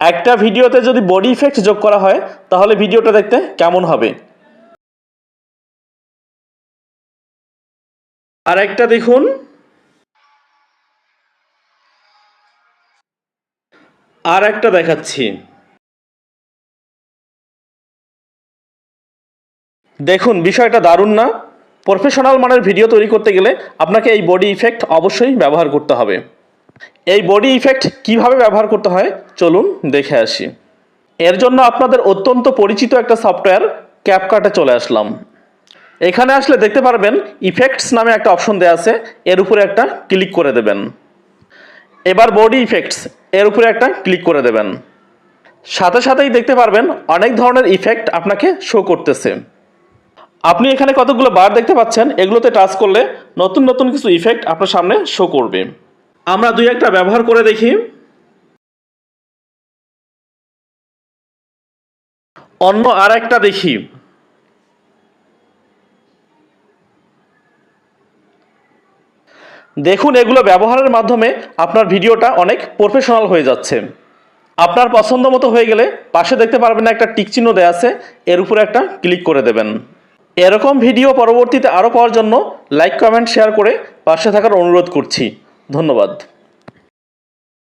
একটা ভিডিওতে যদি বডি ইফেক্ট যোগ করা হয়, তাহলে ভিডিওটা দেখতে কেমন হবে? আর একটা দেখুন। আর একটা দেখাচ্ছি। দেখুন, বিষয়টা দারুণ না? প্রফেশনাল মানের ভিডিও তৈরি করতে গেলে আপনাকে এই বডি ইফেক্ট অবশ্যই ব্যবহার করতে হবে। এই বডি ইফেক্ট কীভাবে ব্যবহার করতে হয়? চলুন দেখে আসি। এর জন্য আপনাদের অত্যন্ত পরিচিত একটা সফটওয়্যার ক্যাপকাটে চলে আসলাম। এখানে আসলে দেখতে পারবেন ইফেক্টস নামে একটা অপশন দেওয়া আছে, এর উপরে একটা ক্লিক করে দেবেন। এবার বডি ইফেক্টস এর উপরে একটা ক্লিক করে দেবেন। সাথে সাথেই দেখতে পারবেন অনেক ধরনের ইফেক্ট আপনাকে শো করতেছে। আপনি এখানে কতগুলো বার দেখতে পাচ্ছেন, এগুলোতে টাচ করলে নতুন নতুন কিছু ইফেক্ট আপনার সামনে শো করবে। আমরা দুই একটা ব্যবহার করে দেখি। অন্য আর একটা দেখি। দেখুন, এগুলো ব্যবহারের মাধ্যমে আপনার ভিডিওটা অনেক প্রফেশনাল হয়ে যাচ্ছে। আপনার পছন্দ মতো হয়ে গেলে পাশে দেখতে পারবেন একটা টিক চিহ্ন দেওয়া আছে, এর উপরে একটা ক্লিক করে দেবেন। এরকম ভিডিও পরবর্তীতে আরও পাওয়ার জন্য লাইক, কমেন্ট, শেয়ার করে পাশে থাকার অনুরোধ করছি। ধন্যবাদ।